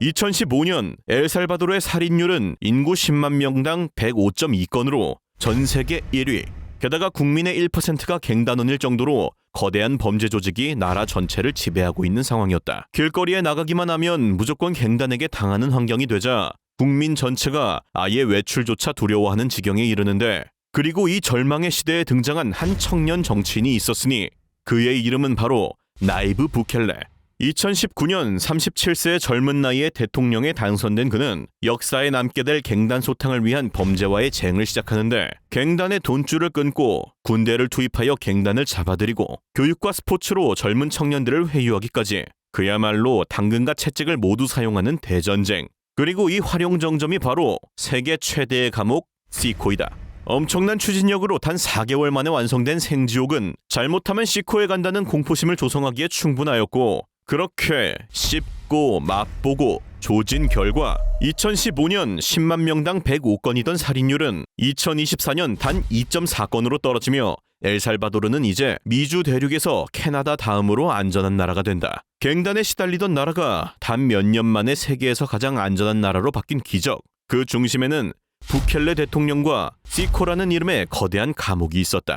2015년 엘살바도르의 살인율은 인구 10만 명당 105.2건으로 전 세계 1위. 게다가 국민의 1%가 갱단원일 정도로 거대한 범죄 조직이 나라 전체를 지배하고 있는 상황이었다. 길거리에 나가기만 하면 무조건 갱단에게 당하는 환경이 되자 국민 전체가 아예 외출조차 두려워하는 지경에 이르는데 그리고 이 절망의 시대에 등장한 한 청년 정치인이 있었으니 그의 이름은 바로 나이브 부켈레. 2019년 37세의 젊은 나이에 대통령에 당선된 그는 역사에 남게 될 갱단 소탕을 위한 범죄와의 쟁을 시작하는데 갱단의 돈줄을 끊고 군대를 투입하여 갱단을 잡아들이고 교육과 스포츠로 젊은 청년들을 회유하기까지 그야말로 당근과 채찍을 모두 사용하는 대전쟁 그리고 이 활용정점이 바로 세계 최대의 감옥 시코이다. 엄청난 추진력으로 단 4개월 만에 완성된 생지옥은 잘못하면 시코에 간다는 공포심을 조성하기에 충분하였고 그렇게 씹고 맛보고 조진 결과 2015년 10만 명당 105건이던 살인율은 2024년 단 2.4건으로 떨어지며 엘살바도르는 이제 미주 대륙에서 캐나다 다음으로 안전한 나라가 된다. 갱단에 시달리던 나라가 단 몇 년 만에 세계에서 가장 안전한 나라로 바뀐 기적. 그 중심에는 부켈레 대통령과 시코라는 이름의 거대한 감옥이 있었다.